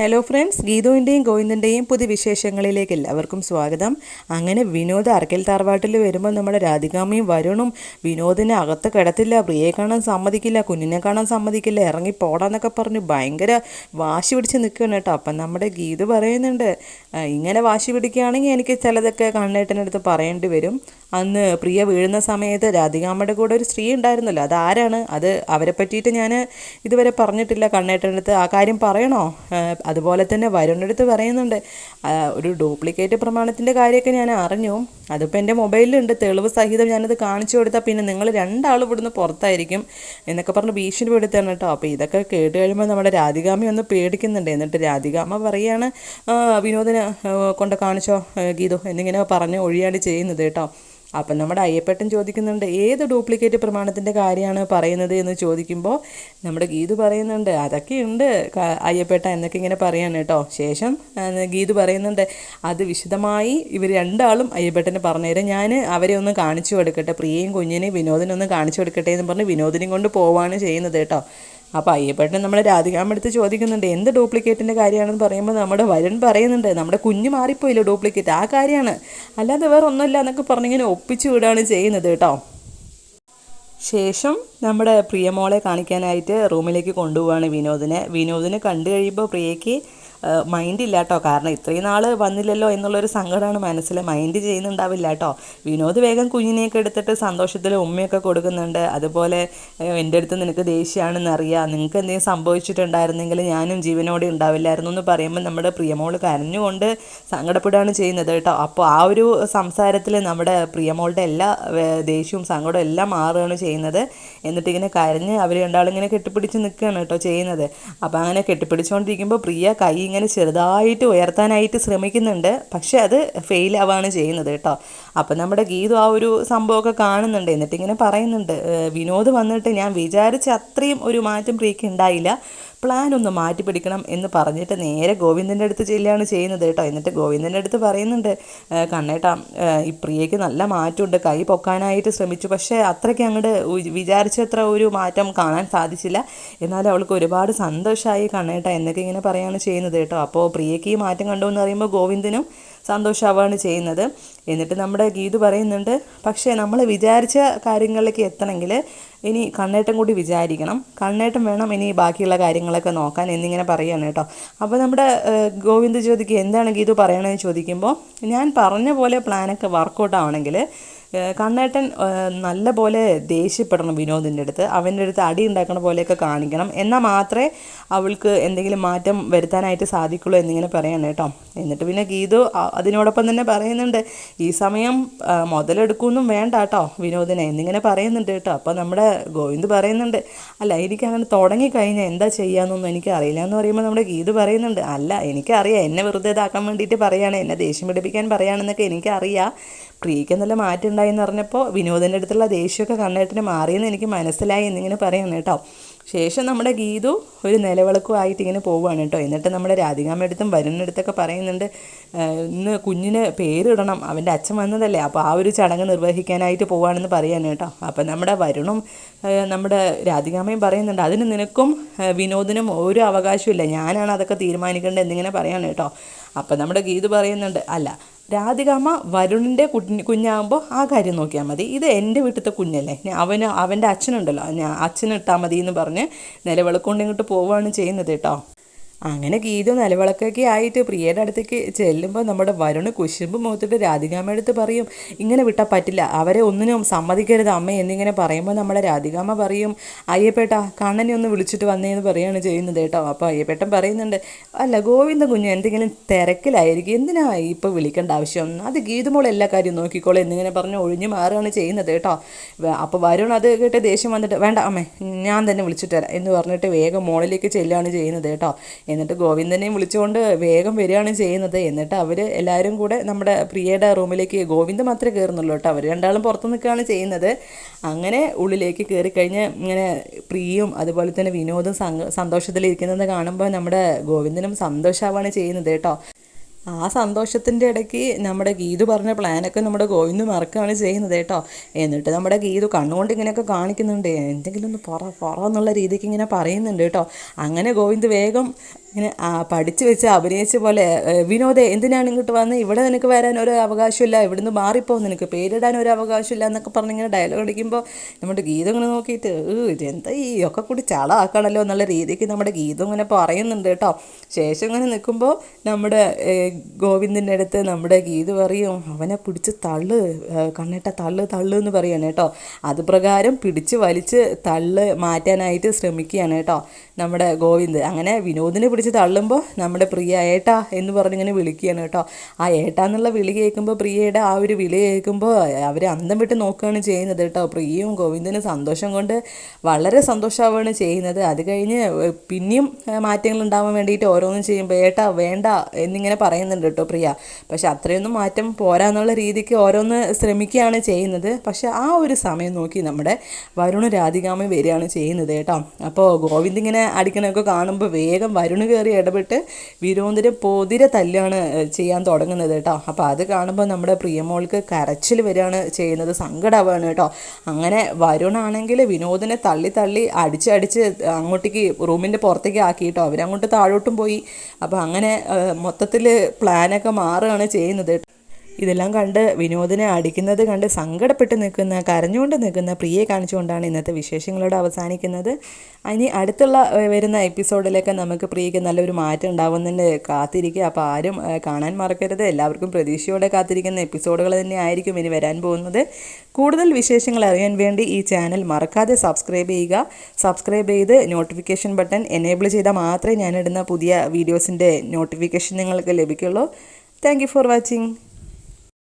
Hello friends ഗീതുവിന്റെയും ഗോവിന്ദന്റെയും പുതിയ വിശേഷങ്ങളിലേക്ക് എല്ലാവർക്കും സ്വാഗതം. അങ്ങനെ വിനോദ് അറക്കൽ താർവാട്ടിൽ വരുമ്പോൾ നമ്മുടെ രാധികാമയും വരുണും വിനോദിനെ അകത്ത് കിടത്തില്ല പ്രിയയെ കാണാൻ സമ്മതിക്കില്ല കുഞ്ഞിനെ കാണാൻ സമ്മതിക്കില്ല ഇറങ്ങി പോടാന്നൊക്കെ പറഞ്ഞ് ഭയങ്കര വാശി പിടിച്ച് നിൽക്കുകയാണ് കേട്ടോ. അപ്പം നമ്മുടെ ഗീതു പറയുന്നുണ്ട് ഇങ്ങനെ വാശി പിടിക്കുകയാണെങ്കിൽ എനിക്ക് ചിലതൊക്കെ കണ്ണേട്ടനടുത്ത് പറയേണ്ടി വരും. അന്ന് പ്രിയ വീഴുന്ന സമയത്ത് രാധികാമ്മയുടെ കൂടെ ഒരു സ്ത്രീ ഉണ്ടായിരുന്നല്ലോ. അതാരാണ് അത് അവരെ പറ്റിയിട്ട് ഞാൻ ഇതുവരെ പറഞ്ഞിട്ടില്ല. കണ്ണേട്ടനടുത്ത് ആ കാര്യം പറയണോ? അതുപോലെ തന്നെ വരുണടുത്ത് പറയുന്നുണ്ട്. ഒരു ഡ്യൂപ്ലിക്കേറ്റ് പ്രമാണത്തിന്റെ കാര്യമൊക്കെ ഞാൻ അറിഞ്ഞു. അതിപ്പോൾ എന്റെ മൊബൈലിലുണ്ട്. തെളിവ് സഹിതം ഞാനത് കാണിച്ചു കൊടുത്താൽ പിന്നെ നിങ്ങൾ രണ്ടാളും ഇവിടുന്ന് പുറത്തായിരിക്കും എന്നൊക്കെ പറഞ്ഞ് ഭീഷണിപ്പെടുത്താണ് കേട്ടോ. അപ്പോൾ ഇതൊക്കെ കേട്ട് കഴിയുമ്പോൾ നമ്മുടെ രാധികാമ്മ ഒന്ന് പേടിക്കുന്നുണ്ട്. എന്നിട്ട് രാധികാമ്മ പറയാണ് വിനോദിനെ കൊണ്ട് കാണിച്ചോ ഗീതു എന്നിങ്ങനെ പറഞ്ഞ് ഒഴിയാണ് ചെയ്യുന്നത് കേട്ടോ. അപ്പം നമ്മുടെ അയ്യപ്പേട്ടൻ ചോദിക്കുന്നുണ്ട് ഏത് ഡ്യൂപ്ലിക്കേറ്റ് പ്രമാണത്തിന്റെ കാര്യമാണ് പറയുന്നത്? എന്ന് ചോദിക്കുമ്പോൾ നമ്മുടെ ഗീതു പറയുന്നുണ്ട് അതൊക്കെയുണ്ട് അയ്യപ്പേട്ട എന്നൊക്കെ ഇങ്ങനെ പറയാണ് കേട്ടോ. ശേഷം ഗീതു പറയുന്നുണ്ട് അത് വിശദമായി ഇവർ രണ്ടാളും അയ്യപ്പേട്ടന് പറഞ്ഞുതരാം ഞാൻ അവരെ ഒന്ന് കാണിച്ചു കൊടുക്കട്ടെ പ്രിയയും കുഞ്ഞിനെയും വിനോദിനൊന്ന് കാണിച്ചു കൊടുക്കട്ടെ എന്ന് പറഞ്ഞ് വിനോദിനെയും കൊണ്ട് പോവാണ് ചെയ്യുന്നത് കേട്ടോ. അപ്പോൾ അയ്യപ്പേട്ടൻ നമ്മുടെ രാധികാമെടുത്ത് ചോദിക്കുന്നുണ്ട് എന്ത് ഡ്യൂപ്ലിക്കേറ്റിന്റെ കാര്യമാണെന്ന് പറയുമ്പോൾ നമ്മുടെ വരൻ പറയുന്നുണ്ട് നമ്മുടെ കുഞ്ഞ് മാറിപ്പോയില്ല ഡ്യൂപ്ലിക്കേറ്റ് ആ കാര്യമാണ്. അല്ലാതെ വേറെ ഒന്നുമില്ല എന്നൊക്കെ പറഞ്ഞിങ്ങനെ ഒപ്പിച്ചു വിടുകയാണ് ചെയ്യുന്നത് കേട്ടോ. ശേഷം നമ്മുടെ പ്രിയമോളെ കാണിക്കാനായിട്ട് റൂമിലേക്ക് കൊണ്ടുപോവാണ് വിനോദിനെ. വിനോദിനെ കണ്ടു കഴിയുമ്പോൾ പ്രിയയ്ക്ക് മൈൻഡ് ഇല്ല കേട്ടോ കാരണം ഇത്രയും നാൾ വന്നില്ലല്ലോ എന്നുള്ളൊരു സങ്കടമാണ് മനസ്സിൽ മൈൻഡ് ചെയ്യുന്നുണ്ടാവില്ല കേട്ടോ. വിനോദ് വേഗം കുഞ്ഞിനെയൊക്കെ എടുത്തിട്ട് സന്തോഷത്തിൽ ഉമ്മയൊക്കെ കൊടുക്കുന്നുണ്ട്. അതുപോലെ എന്റെ അടുത്ത് നിനക്ക് ദേഷ്യമാണെന്ന് അറിയാം. നിങ്ങൾക്ക് എന്തെങ്കിലും സംഭവിച്ചിട്ടുണ്ടായിരുന്നെങ്കിൽ ഞാനും ജീവനോടെ ഉണ്ടാവില്ലായിരുന്നു എന്ന് പറയുമ്പോൾ നമ്മുടെ പ്രിയമോൾ കരഞ്ഞുകൊണ്ട് സങ്കടപ്പെടുകയാണ് ചെയ്യുന്നത് കേട്ടോ. അപ്പോൾ ആ ഒരു സംസാരത്തിൽ നമ്മുടെ പ്രിയമോളുടെ എല്ലാ ദേഷ്യവും സങ്കടവും എല്ലാം മാറുകയാണ് ചെയ്യുന്നത്. എന്നിട്ട് ഇങ്ങനെ കരഞ്ഞ് അവർ രണ്ടാളും ഇങ്ങനെ കെട്ടിപ്പിടിച്ച് നിൽക്കുകയാണ് കേട്ടോ ചെയ്യുന്നത്. അപ്പോൾ അങ്ങനെ കെട്ടിപ്പിടിച്ചുകൊണ്ടിരിക്കുമ്പോൾ പ്രിയ കൈ ഇങ്ങനെ ചെറുതായിട്ട് ഉയർത്താനായിട്ട് ശ്രമിക്കുന്നുണ്ട്. പക്ഷേ അത് ഫെയിൽ ആവാണ് ചെയ്യുന്നത് കേട്ടോ. അപ്പം നമ്മുടെ ഗീതു ആ ഒരു സംഭവമൊക്കെ കാണുന്നുണ്ട്. എന്നിട്ട് ഇങ്ങനെ പറയുന്നുണ്ട് വിനോദ് വന്നിട്ട് ഞാൻ വിചാരിച്ച അത്രയും ഒരു മാറ്റം പ്രീക്ക് ഉണ്ടായില്ല. പ്ലാൻ ഒന്ന് മാറ്റി പിടിക്കണം എന്ന് പറഞ്ഞിട്ട് നേരെ ഗോവിന്ദന്റെ അടുത്ത് ചെല്ലുകയാണ് ചെയ്യുന്നത് കേട്ടോ. എന്നിട്ട് ഗോവിന്ദന്റെ അടുത്ത് പറയുന്നുണ്ട് കണ്ണേട്ട ഈ പ്രിയയ്ക്ക് നല്ല മാറ്റമുണ്ട്. കൈ പൊക്കാനായിട്ട് ശ്രമിച്ചു. പക്ഷേ അത്രയ്ക്ക് അങ്ങോട്ട് വിചാരിച്ചത്ര ഒരു മാറ്റം കാണാൻ സാധിച്ചില്ല. എന്നാലും അവൾക്ക് ഒരുപാട് സന്തോഷമായി കണ്ണേട്ട എന്നൊക്കെ ഇങ്ങനെ പറയുകയാണ് ചെയ്യുന്നത് കേട്ടോ. അപ്പോൾ പ്രിയയ്ക്ക് ഈ മാറ്റം കണ്ടു എന്ന് പറയുമ്പോൾ ഗോവിന്ദനും സന്തോഷമാവാണ് ചെയ്യുന്നത്. എന്നിട്ട് നമ്മുടെ ഗീതു പറയുന്നുണ്ട് പക്ഷേ നമ്മൾ വിചാരിച്ച കാര്യങ്ങളിലേക്ക് എത്തണമെങ്കിൽ ഇനി കണ്ണേട്ടം കൂടി വിചാരിക്കണം. കണ്ണേട്ടം വേണം ഇനി ബാക്കിയുള്ള കാര്യങ്ങളൊക്കെ നോക്കാൻ എന്നിങ്ങനെ പറയുകയാണ് കേട്ടോ. അപ്പോൾ നമ്മുടെ ഗോവിന്ദ ജ്യോതിക്ക് എന്താണ് ഗീതു പറയണമെന്ന് ചോദിക്കുമ്പോൾ ഞാൻ പറഞ്ഞ പോലെ പ്ലാനൊക്കെ വർക്കൗട്ട് ആവണമെങ്കിൽ കണ്ണേട്ടൻ നല്ല പോലെ ദേഷ്യപ്പെടണം വിനോദിന്റെ അടുത്ത്. അവന്റെ അടുത്ത് അടി ഉണ്ടാക്കണ പോലെയൊക്കെ കാണിക്കണം. എന്നാൽ മാത്രമേ അവൾക്ക് എന്തെങ്കിലും മാറ്റം വരുത്താനായിട്ട് സാധിക്കുള്ളൂ എന്നിങ്ങനെ പറയാണ് കേട്ടോ. എന്നിട്ട് പിന്നെ ഗീതു അതിനോടൊപ്പം തന്നെ പറയുന്നുണ്ട് ഈ സമയം മുതലെടുക്കുമെന്നും വേണ്ട കേട്ടോ വിനോദിനെ എന്നിങ്ങനെ പറയുന്നുണ്ട് കേട്ടോ. അപ്പോൾ നമ്മുടെ ഗോവിന്ദ് പറയുന്നുണ്ട് അല്ല എനിക്ക് അങ്ങനെ തുടങ്ങിക്കഴിഞ്ഞാൽ എന്താ ചെയ്യാന്നൊന്നും എനിക്ക് അറിയില്ല എന്ന് പറയുമ്പോൾ നമ്മുടെ ഗീതു പറയുന്നുണ്ട് അല്ല എനിക്കറിയാം എന്നെ വെറുതെ ഇതാക്കാൻ വേണ്ടിയിട്ട് പറയുകയാണ് എന്നെ ദേഷ്യം പിടിപ്പിക്കാൻ പറയുകയാണെന്നൊക്കെ എനിക്കറിയാം. പ്രിയയ്ക്ക് നല്ല മാറ്റം ഉണ്ടായി എന്ന് പറഞ്ഞപ്പോൾ വിനോദിന്റെ അടുത്തുള്ള ദേഷ്യമൊക്കെ കണ്ണേട്ടിന് മാറിയെന്ന് എനിക്ക് മനസ്സിലായി എന്നിങ്ങനെ പറയുന്നു കേട്ടോ. ശേഷം നമ്മുടെ ഗീതു ഒരു നിലവിളക്കുമായിട്ട് ഇങ്ങനെ പോവുകയാണ് കേട്ടോ. എന്നിട്ട് നമ്മുടെ രാധികാമ്മ അടുത്തും വരുന്നിടത്തൊക്കെ പറയുന്നുണ്ട് "ആഹ് ഇന്ന് കുഞ്ഞിന് പേരിടണം. അവന്റെ അച്ഛൻ വന്നതല്ലേ. അപ്പോൾ ആ ഒരു ചടങ്ങ് നിർവഹിക്കാനായിട്ട് പോവുകയാണെന്ന് പറയാണ് കേട്ടോ. അപ്പം നമ്മുടെ വരുണും നമ്മുടെ രാധികാമ്മയും പറയുന്നുണ്ട് അതിന് നിനക്കും വിനോദിനും ഒരു അവകാശമില്ല ഞാനാണ് അതൊക്കെ തീരുമാനിക്കേണ്ടത് എന്നിങ്ങനെ പറയാണ് കേട്ടോ. അപ്പം നമ്മുടെ ഗീതു പറയുന്നുണ്ട് അല്ല രാധികാമ്മ വരുണിന്റെ കുഞ്ഞ് കുഞ്ഞാകുമ്പോൾ ആ കാര്യം നോക്കിയാൽ മതി. ഇത് എന്റെ വീട്ടിലത്തെ കുഞ്ഞല്ലേ. അവന് അവന്റെ അച്ഛനുണ്ടല്ലോ. ഞാൻ അച്ഛനിട്ടാൽ മതി എന്ന് പറഞ്ഞ് നിലവിളക്കൊണ്ട് ഇങ്ങോട്ട് പോവുകയാണ് ചെയ്യുന്നത് കേട്ടോ. അങ്ങനെ ഗീതു നിലവിളക്കൊക്കെ ആയിട്ട് പ്രിയയുടെ അടുത്തേക്ക് ചെല്ലുമ്പോൾ നമ്മുടെ വരുണ് കുശുമ്പ് മുഖത്തിട്ട് രാധികാമ്മ എടുത്ത് പറയും ഇങ്ങനെ വിട്ടാൽ പറ്റില്ല അവരെ ഒന്നിനും സമ്മതിക്കരുത് അമ്മ എന്നിങ്ങനെ പറയുമ്പോൾ നമ്മുടെ രാധികാമ്മ പറയും അയ്യപ്പേട്ട കണ്ണനെ ഒന്ന് വിളിച്ചിട്ട് വന്നേന്ന് പറയുകയാണ് ചെയ്യുന്നത് കേട്ടോ. അപ്പോൾ അയ്യപ്പേട്ടൻ പറയുന്നുണ്ട് അല്ല ഗോവിന്ദ കുഞ്ഞു എന്തെങ്കിലും തിരക്കിലായിരിക്കും എന്തിനാ ഇപ്പോൾ വിളിക്കേണ്ട ആവശ്യം? അത് ഗീതുമോൾ എല്ലാ കാര്യവും നോക്കിക്കോളൂ എന്നിങ്ങനെ പറഞ്ഞ് ഒഴിഞ്ഞു മാറുകയാണ് ചെയ്യുന്നത് കേട്ടോ. അപ്പോൾ വരുൺ അത് കേട്ട് ദേഷ്യം വന്നിട്ട് വേണ്ട അമ്മേ ഞാൻ തന്നെ വിളിച്ചിട്ട് തരാം എന്ന് പറഞ്ഞിട്ട് വേഗം മോളിലേക്ക് ചെല്ലുകയാണ് ചെയ്യുന്നത് കേട്ടോ. എന്നിട്ട് ഗോവിന്ദനെയും വിളിച്ചുകൊണ്ട് വേഗം വരികയാണ് ചെയ്യുന്നത്. എന്നിട്ട് അവർ എല്ലാവരും കൂടെ നമ്മുടെ പ്രിയയുടെ റൂമിലേക്ക് ഗോവിന്ദ മാത്രമേ കയറുന്നുള്ളൂ കേട്ടോ. അവർ രണ്ടാളും പുറത്ത് നിൽക്കുകയാണ് ചെയ്യുന്നത്. അങ്ങനെ ഉള്ളിലേക്ക് കയറി കഴിഞ്ഞ് ഇങ്ങനെ പ്രിയയും അതുപോലെ തന്നെ വിനോദും സന്തോഷത്തിലിരിക്കുന്നത് കാണുമ്പോൾ നമ്മുടെ ഗോവിന്ദനും സന്തോഷമാവാണ് ചെയ്യുന്നത് കേട്ടോ. ആ സന്തോഷത്തിന്റെ ഇടയ്ക്ക് നമ്മുടെ ഗീതു പറഞ്ഞ പ്ലാനൊക്കെ നമ്മുടെ ഗോവിന്ദ് മറക്കുകയാണ് ചെയ്യുന്നത് കേട്ടോ. എന്നിട്ട് നമ്മുടെ ഗീതു കണ്ണുകൊണ്ട് ഇങ്ങനെയൊക്കെ കാണിക്കുന്നുണ്ട്. എന്തെങ്കിലും ഒന്ന് പറ പറ എന്നുള്ള രീതിക്ക് ഇങ്ങനെ പറയുന്നുണ്ട് കേട്ടോ. അങ്ങനെ ഗോവിന്ദ് വേഗം ഇങ്ങനെ ആ, പഠിച്ചു വെച്ച് അഭിനയിച്ച പോലെ വിനോദേ എന്തിനാണ് ഇങ്ങോട്ട് വന്ന്? ഇവിടെ നിനക്ക് വരാൻ ഒരു അവകാശമില്ല ഇവിടുന്ന് മാറിപ്പോ നിനക്ക് പേരിടാൻ ഒരു അവകാശമില്ല എന്നൊക്കെ പറഞ്ഞ് ഇങ്ങനെ ഡയലോഗ് അടിക്കുമ്പോൾ നമ്മുടെ ഗീതം ഇങ്ങനെ നോക്കിയിട്ട് "ഏ, ഇതെന്താ ഈ ഒക്കെ കൂടി ചളാക്കണല്ലോ എന്നുള്ള രീതിക്ക് നമ്മുടെ ഗീതം ഇങ്ങനെ പറയുന്നുണ്ട് കേട്ടോ. ശേഷം ഇങ്ങനെ നിൽക്കുമ്പോൾ നമ്മുടെ ഗോവിന്ദന്റെ അടുത്ത് നമ്മുടെ ഗീത് പറയും അവനെ പിടിച്ച് തള്ളു കണ്ണിട്ട കണ്ണേട്ട തള്ളു തള്ളു എന്ന് പറയാണ് കേട്ടോ. അത് പ്രകാരം പിടിച്ച് വലിച്ച് തള്ള് മാറ്റാനായിട്ട് ശ്രമിക്കുകയാണ് കേട്ടോ നമ്മുടെ ഗോവിന്ദ്. അങ്ങനെ വിനോദിനെ പിടിച്ച് തള്ളുമ്പോൾ നമ്മുടെ പ്രിയ ഏട്ടാ എന്ന് പറഞ്ഞിങ്ങനെ വിളിക്കുകയാണ് കേട്ടോ. ആ ഏട്ടാ എന്നുള്ള വിളി കേൾക്കുമ്പോൾ പ്രിയയുടെ ആ ഒരു വിളി കേൾക്കുമ്പോൾ അവർ അന്തം വിട്ട് നോക്കുകയാണ് ചെയ്യുന്നത് കേട്ടോ. പ്രിയയും ഗോവിന്ദനും സന്തോഷം കൊണ്ട് വളരെ സന്തോഷമാവുകയാണ് ചെയ്യുന്നത്. അത് കഴിഞ്ഞ് പിന്നെയും മാറ്റങ്ങൾ ഉണ്ടാവാൻ വേണ്ടിയിട്ട് ഓരോന്നും ചെയ്യുമ്പോൾ ഏട്ടാ വേണ്ട എന്നിങ്ങനെ പറയുന്നുണ്ട് കേട്ടോ പ്രിയ. പക്ഷെ അത്രയൊന്നും മാറ്റം പോരാന്നുള്ള രീതിക്ക് ഓരോന്ന് ശ്രമിക്കുകയാണ് ചെയ്യുന്നത്. പക്ഷെ ആ ഒരു സമയം നോക്കി നമ്മുടെ വരുണ രാധികാമ വരികയാണ് ചെയ്യുന്നത് കേട്ടോ. അപ്പോൾ ഗോവിന്ദ് ഇങ്ങനെ അടിക്കണമൊക്കെ കാണുമ്പോൾ വേഗം വരുണ് കയറി ഇടപെട്ട് വിനോദിനെ പൊതിരെ തല്ലാണ് ചെയ്യാൻ തുടങ്ങുന്നത് കേട്ടോ. അപ്പോൾ അത് കാണുമ്പോൾ നമ്മുടെ പ്രിയമോൾക്ക് കരച്ചിൽ വരികയാണ് ചെയ്യുന്നത് സങ്കടമാവാണ് കേട്ടോ. അങ്ങനെ വരുണാണെങ്കിൽ വിനോദിനെ തള്ളി തള്ളി അടിച്ചടിച്ച് അങ്ങോട്ടേക്ക് റൂമിന്റെ പുറത്തേക്ക് ആക്കി കേട്ടോ. അവരങ്ങോട്ട് താഴോട്ടും പോയി. അപ്പോൾ അങ്ങനെ മൊത്തത്തിൽ പ്ലാനൊക്കെ മാറുകയാണ് ചെയ്യുന്നത് ഇതെല്ലാം കണ്ട് വിനോദിനെ അടിക്കുന്നത് കണ്ട് സങ്കടപ്പെട്ട് നിൽക്കുന്ന കരഞ്ഞുകൊണ്ട് നിൽക്കുന്ന പ്രിയെ കാണിച്ചുകൊണ്ടാണ് ഇന്നത്തെ വിശേഷങ്ങളോട് അവസാനിക്കുന്നത്. ഇനി അടുത്തുള്ള വരുന്ന എപ്പിസോഡിലൊക്കെ നമുക്ക് പ്രിയയ്ക്ക് നല്ലൊരു മാറ്റം ഉണ്ടാവുന്നതിന് കാത്തിരിക്കുക. അപ്പോൾ ആരും കാണാൻ മറക്കരുത്. എല്ലാവർക്കും പ്രതീക്ഷയോടെ കാത്തിരിക്കുന്ന എപ്പിസോഡുകൾ തന്നെ ആയിരിക്കും ഇനി വരാൻ പോകുന്നത്. കൂടുതൽ വിശേഷങ്ങൾ അറിയാൻ വേണ്ടി ഈ ചാനൽ മറക്കാതെ സബ്സ്ക്രൈബ് ചെയ്യുക. സബ്സ്ക്രൈബ് ചെയ്ത് നോട്ടിഫിക്കേഷൻ ബട്ടൺ എനേബിൾ ചെയ്താൽ മാത്രമേ ഞാനിടുന്ന പുതിയ വീഡിയോസിന്റെ നോട്ടിഫിക്കേഷൻ നിങ്ങൾക്ക് ലഭിക്കുള്ളൂ. Thank for watching.